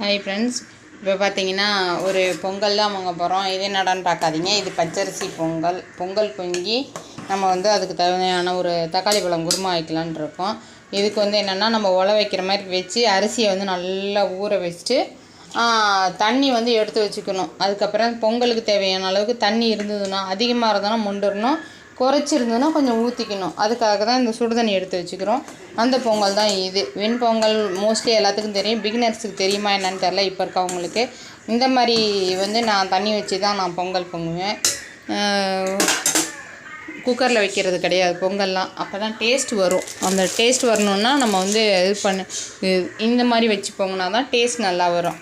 Hi friends இப்போ பார்த்தீங்கன்னா ஒரு பொங்கல் தான் வாங்க போகிறோம் இது என்னடான்னு பார்க்காதீங்க இது பச்சரிசி பொங்கல். பொங்கல் பொங்கி நம்ம வந்து அதுக்கு தேவையான ஒரு தக்காளி பழம் குருமா வைக்கலான்னு இருக்கோம். இதுக்கு வந்து என்னென்னா நம்ம உல வைக்கிற மாதிரி வச்சு அரிசியை வந்து நல்லா ஊற வச்சுட்டு தண்ணி வந்து எடுத்து வச்சுக்கணும். அதுக்கப்புறம் பொங்கலுக்கு தேவையான அளவுக்கு தண்ணி இருந்ததுன்னா அதிகமாக இருந்ததுன்னா முண்டுறணும் குறைச்சிருந்ததுன்னா கொஞ்சம் ஊற்றிக்கணும் அதுக்காக தான் இந்த சுடுதண்ணி எடுத்து வச்சுக்கிறோம். அந்த பொங்கல் தான் இது. வெண்பொங்கல் மோஸ்ட்லி எல்லாத்துக்கும் தெரியும். பிகினர்ஸுக்கு தெரியுமா என்னன்னு தெரில இப்போ இருக்கவங்களுக்கு. இந்த மாதிரி வந்து நான் தண்ணி வச்சு தான் நான் பொங்கல் பொங்குவேன். குக்கரில் வைக்கிறது கிடையாது. பொங்கல்லாம். அப்போ தான் டேஸ்ட் வரும். அந்த டேஸ்ட் வரணுன்னா நம்ம வந்து இது பண்ண இந்த மாதிரி வச்சு பொங்கினா தான் டேஸ்ட் நல்லா வரும்.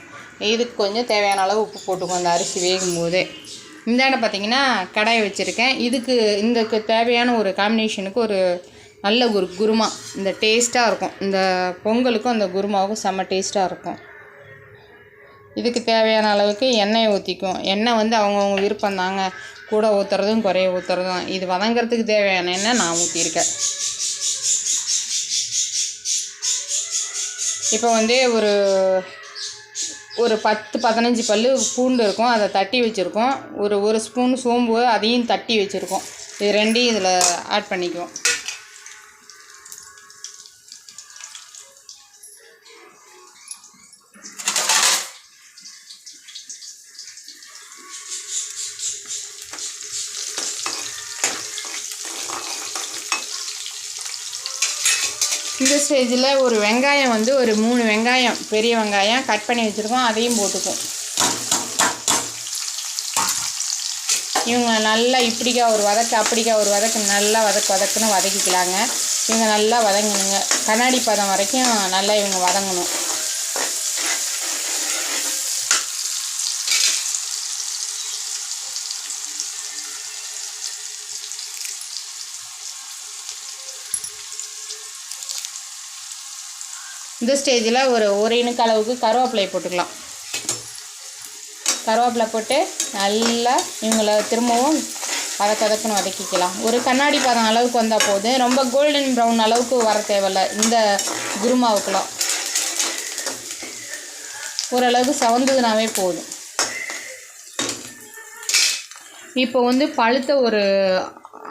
இதுக்கு கொஞ்சம் தேவையான அளவு உப்பு போட்டுக்கோ அந்த அரிசி வேகும் போதே இந்தாண்ட பார்த்தீங்கன்னா கடாய் வச்சுருக்கேன். இதுக்கு இதுக்கு தேவையான ஒரு காம்பினேஷனுக்கு ஒரு நல்ல ஒரு குருமா. இந்த டேஸ்ட்டாக இருக்கும். இந்த பொங்கலுக்கும் அந்த குருமாவுக்கும் செம்ம டேஸ்ட்டாக இருக்கும். இதுக்கு தேவையான அளவுக்கு எண்ணெயை ஊற்றிக்கும் எண்ணெய் வந்து அவங்கவுங்க விருப்பம் தாங்க. கூட ஊற்றுறதும் குறைய ஊற்றுறதும் இது வதங்கிறதுக்கு தேவையான எண்ணெய் நான் ஊற்றிருக்கேன் இப்போ வந்து ஒரு ஒரு பத்து பதினஞ்சு பல்லு பூண்டு இருக்கும். அதை தட்டி வச்சுருக்கோம். ஒரு ஒரு ஸ்பூன் சோம்பு அதையும் தட்டி வச்சுருக்கோம். இது ரெண்டையும் இதில் ஆட் பண்ணிக்குவோம். இந்த ஸ்டேஜில் ஒரு வெங்காயம் வந்து ஒரு மூணு வெங்காயம் பெரிய வெங்காயம் கட் பண்ணி வச்சுருக்கோம். அதையும் போட்டுக்கும் இவங்க நல்லா இப்படிக்கா ஒரு வதக்கு அப்படிக்கா ஒரு வதக்கு நல்லா வதக்கு வதக்குன்னு வதக்கிக்கலாங்க. இவங்க நல்லா வதங்கணுங்க. கண்ணாடி பதம் வரைக்கும் நல்லா இவங்க வதங்கணும். இந்த ஸ்டேஜில் ஒரு ஒரு இனுக்கு அளவுக்கு கருவேப்பிலையை போட்டுக்கலாம். கருவேப்பிலை போட்டு நல்லா இவங்கள திரும்பவும் வதக்க வதக்குன்னு வதக்கிக்கலாம். ஒரு கண்ணாடி பதம் அளவுக்கு வந்தால் போதும். ரொம்ப கோல்டன் ப்ரௌன் அளவுக்கு வர தேவையில்ல. இந்த குருமாவுக்குலாம் ஓரளவுக்கு சவந்ததுனாவே போதும். இப்போ வந்து பழுத்த ஒரு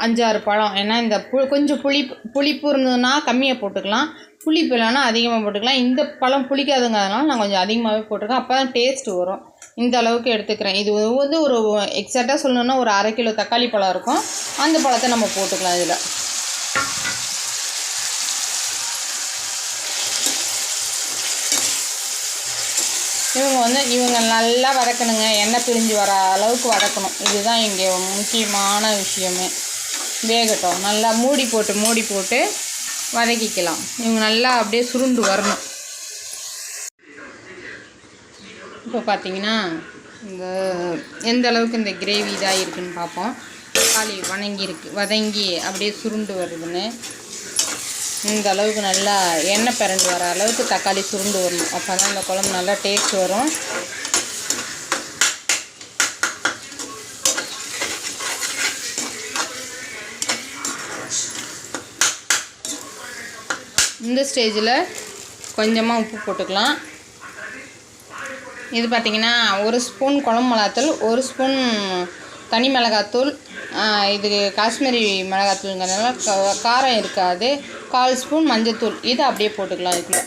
அஞ்சாறு பழம். ஏன்னா இந்த பு கொஞ்சம் புளி புளிப்பு இருந்ததுன்னா கம்மியாக போட்டுக்கலாம். புளிப்பு இல்லைன்னா அதிகமாக போட்டுக்கலாம். இந்த பழம் புளிக்காதுங்கிறதுனால நான் கொஞ்சம் அதிகமாகவே போட்டிருக்கேன். அப்போ தான் டேஸ்ட்டு வரும். இந்த அளவுக்கு எடுத்துக்கிறேன். இது வந்து ஒரு எக்ஸாக்டாக சொல்லணுன்னா ஒரு அரை கிலோ தக்காளி பழம் இருக்கும். அந்த பழத்தை நம்ம போட்டுக்கலாம் இதில். இவங்க வந்து இவங்க நல்லா வதக்கணுங்க. எண்ணெய் பிரிஞ்சு வர அளவுக்கு வதக்கணும். இதுதான் இங்கே முக்கியமான விஷயமே. வேகட்டும். நல்லா மூடி போட்டு மூடி போட்டு வதக்கிக்கலாம். இவங்க நல்லா அப்படியே சுருண்டு வரணும். இப்போ பார்த்தீங்கன்னா இந்த எந்த அளவுக்கு இந்த கிரேவி இதாக இருக்குன்னு பார்ப்போம். தக்காளி வணங்கியிருக்கு. வதங்கி அப்படியே சுருண்டு வருதுன்னு. இந்த அளவுக்கு நல்லா எண்ணெய் பிறண்டு வர அளவுக்கு தக்காளி சுருண்டு வரணும். அப்போ தான் இந்த குழம்பு நல்லா டேஸ்ட் வரும். இந்த ஸ்டேஜில் கொஞ்சமாக உப்பு போட்டுக்கலாம். இது பார்த்திங்கன்னா ஒரு ஸ்பூன் குழம்பு மிளகாத்தூள் ஒரு ஸ்பூன் தனி மிளகாத்தூள் இது காஷ்மீரி மிளகாத்தூளுங்கிறதுனால காரம் இருக்காது. கால் ஸ்பூன் மஞ்சத்தூள். இது அப்படியே போட்டுக்கலாம் இதுக்குள்ள.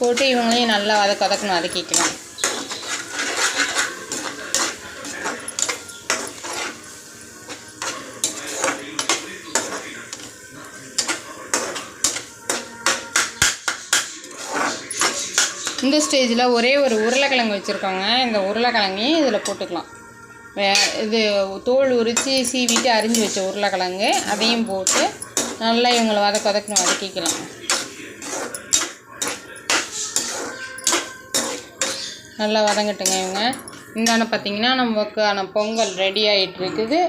போட்டு இவங்களையும் நல்லா வதக்க வதக்கணும் வதக்கிக்கலாம். இந்த ஸ்டேஜில் ஒரே ஒரு உருளைக்கிழங்கு வச்சுருக்கோங்க இந்த உருளைக்கிழங்கையும் இதில் போட்டுக்கலாம். வே இது தோல் உரித்து சீவிட்டு அரிஞ்சு வச்ச உருளைக்கிழங்கு அதையும் போட்டு நல்லா இவங்களை வதக்க வதக்கணும் வதக்கிக்கலாம். நல்லா வதங்கட்டுங்க இவங்க. இந்தான பார்த்தீங்கன்னா நமக்கான பொங்கல் ரெடி ஆகிட்டு இருக்குது.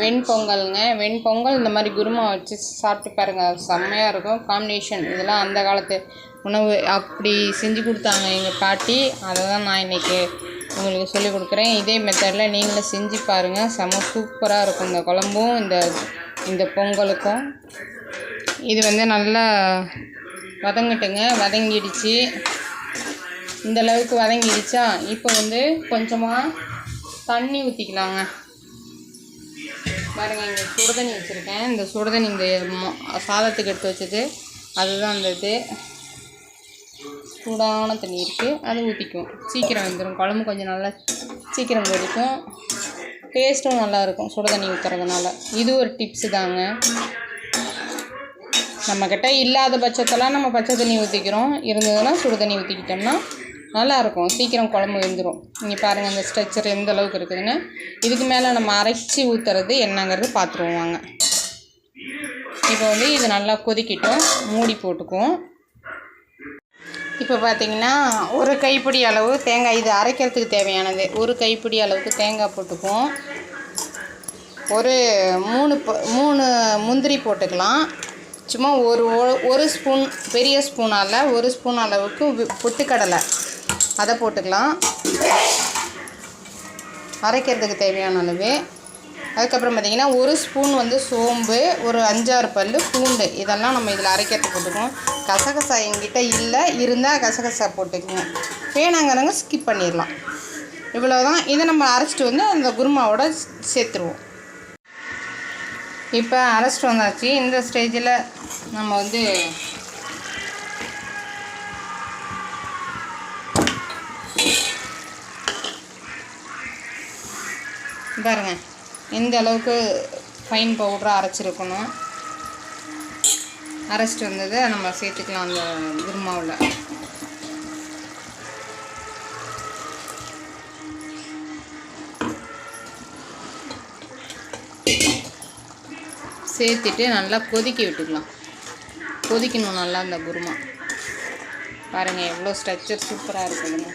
வெண்பொங்கலுங்க. வெண்பொங்கல் இந்த மாதிரி குருமா வச்சு சாப்பிட்டு பாருங்கள் செம்மையாக இருக்கும். காம்பினேஷன் இதெல்லாம் அந்த காலத்து உணவு. அப்படி செஞ்சு கொடுத்தாங்க எங்கள் பாட்டி. அதை தான் நான் இன்றைக்கி உங்களுக்கு சொல்லிக் கொடுக்குறேன். இதே மெத்தடில் நீங்களும் செஞ்சு பாருங்கள் செம்ம சூப்பராக இருக்கும். இந்த குழம்பும் இந்த இந்த பொங்கலுக்கும். இது வந்து நல்லா வதங்கட்டுங்க. வதங்கிடுச்சு. இந்த அளவுக்கு வதங்கிடுச்சா? இப்போ வந்து கொஞ்சமாக தண்ணி ஊற்றிக்கலாங்க பாருங்கள் இங்கே சுடுதண்ணி வச்சுருக்கேன். இந்த சுடுதண்ணி இந்த சாதத்துக்கு எடுத்து வச்சது. அதுதான் அந்த இது. சூடான தண்ணி இருக்குது அது ஊற்றிக்கும் சீக்கிரம் வந்துடும் குழம்பு கொஞ்சம் நல்லா சீக்கிரம் கொதிக்கும். டேஸ்ட்டும் நல்லாயிருக்கும் சுடு தண்ணி ஊற்றுறதுனால இது ஒரு டிப்ஸு தாங்க. நம்மக்கிட்ட இல்லாத பட்சத்தெல்லாம் நம்ம பச்சை தண்ணி ஊற்றிக்கிறோம் இருந்ததுன்னா சுடு தண்ணி ஊற்றிக்கிட்டோம்னா நல்லாயிருக்கும். சீக்கிரம் குழம்பு வெந்துடும் நீங்கள் பாருங்கள் அந்த ஸ்ட்ரெச்சர் எந்த அளவுக்கு இருக்குதுன்னு. இதுக்கு மேலே நம்ம அரைச்சி ஊற்றுறது என்னங்கிறது பார்த்துருவோம் வாங்க. இப்போ வந்து இது நல்லா கொதிக்கிட்டோம். மூடி போட்டுக்குவோம். இப்போ பார்த்தீங்கன்னா ஒரு கைப்பிடி அளவு தேங்காய் இது அரைக்கிறதுக்கு தேவையானது. ஒரு கைப்பிடி அளவுக்கு தேங்காய் போட்டுக்குவோம். ஒரு மூணு ப- மூணு முந்திரி போட்டுக்கலாம். சும்மா ஒரு ஒரு ஸ்பூன் பெரிய ஸ்பூனால் ஒரு ஸ்பூன் அளவுக்கு பொட்டுக்கடலை. அதை போட்டுக்கலாம். அரைக்கிறதுக்கு தேவையான அளவு. அதுக்கப்புறம் பார்த்திங்கன்னா ஒரு ஸ்பூன் வந்து சோம்பு ஒரு அஞ்சாறு பல் பூண்டு. இதெல்லாம் நம்ம இதில் அரைக்கிறதுக்கு போட்டுக்குவோம். கசகசா எங்கிட்ட இல்லை. இருந்தால் கசகசா போட்டுக்குங்க. வேணாங்கிறவங்க ஸ்கிப் பண்ணிடலாம். இவ்வளோதான் இதை நம்ம அரைச்சிட்டு வந்து அந்த குருமாவோட சேர்த்துருவோம். இப்போ அரைச்சிட்டு வந்தாச்சு. இந்த ஸ்டேஜில் நம்ம வந்து பாருங்க. இந்த அளவுக்கு ஃபைன் பவுடராக அரைச்சிருக்கணும் அரைச்சிட்டு வந்ததை நம்ம சேர்த்துக்கலாம் அந்த குருமாவில். சேர்த்துட்டு நல்லா கொதிக்க விட்டுக்கலாம். கொதிக்கணும் நல்லா அந்த குருமா. பாருங்கள் எவ்வளோ ஸ்ட்ரக்சர் சூப்பராக இருக்குதுங்க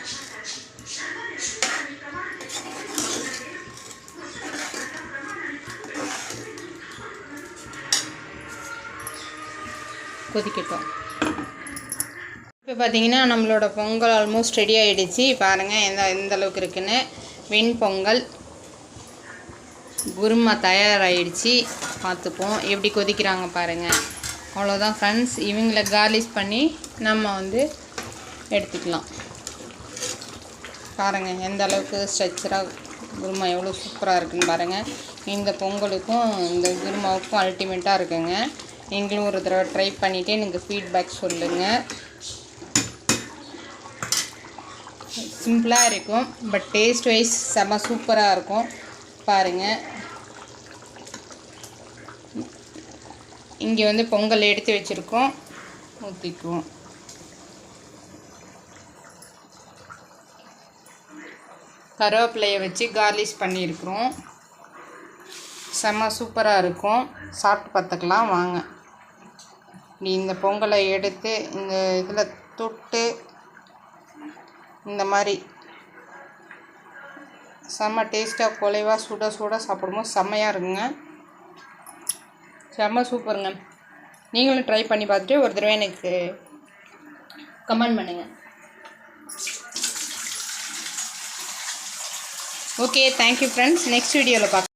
கொதிக்கட்டும். இப்போ பார்த்தீங்கன்னா நம்மளோட பொங்கல் ஆல்மோஸ்ட் ரெடி ஆகிடுச்சு பாருங்கள் எந்த எந்த அளவுக்கு இருக்குன்னு. வெண்பொங்கல் குருமா தயாராகிடுச்சு பார்த்துப்போம் எப்படி கொதிக்கிறாங்க பாருங்கள் அவ்வளோதான் ஃப்ரெண்ட்ஸ் இவங்கள கார்லிஷ் பண்ணி நம்ம வந்து எடுத்துக்கலாம். பாருங்கள் எந்த அளவுக்கு ஸ்ட்ரக்சராக குருமா எவ்வளோ சூப்பராக இருக்குன்னு பாருங்கள் இந்த பொங்கலுக்கும் இந்த குருமாவுக்கும் அல்டிமேட்டாக இருக்குங்க. நீங்களும் ஒரு தடவை ட்ரை பண்ணிவிட்டு எனக்கு ஃபீட்பேக் சொல்லுங்கள் சிம்பிளாக இருக்கும் பட் டேஸ்ட் வைஸ் செம்ம சூப்பராக இருக்கும். பாருங்கள் இங்கே வந்து பொங்கல் எடுத்து வச்சுருக்கோம். ஊற்றிக்குவோம் கருவேப்பிலையை வச்சு கார்லிஷ் பண்ணியிருக்கிறோம். செம்ம சூப்பராக இருக்கும். சாப்பிட்டு பார்த்துக்கலாம் வாங்க. இப்படி இந்த பொங்கலை எடுத்து இந்த இதில் தொட்டு இந்த மாதிரி செம்ம டேஸ்ட்டாக குலைவாக சுட சுட சாப்பிடும்போது செம்மையாக இருக்குங்க. செம்ம சூப்பருங்க. நீங்களும் ட்ரை பண்ணி பார்த்துட்டு ஒரு தடவை எனக்கு கமெண்ட் பண்ணுங்கள் ஓகே தேங்க்யூ ஃப்ரெண்ட்ஸ் நெக்ஸ்ட் வீடியோவில் பார்க்க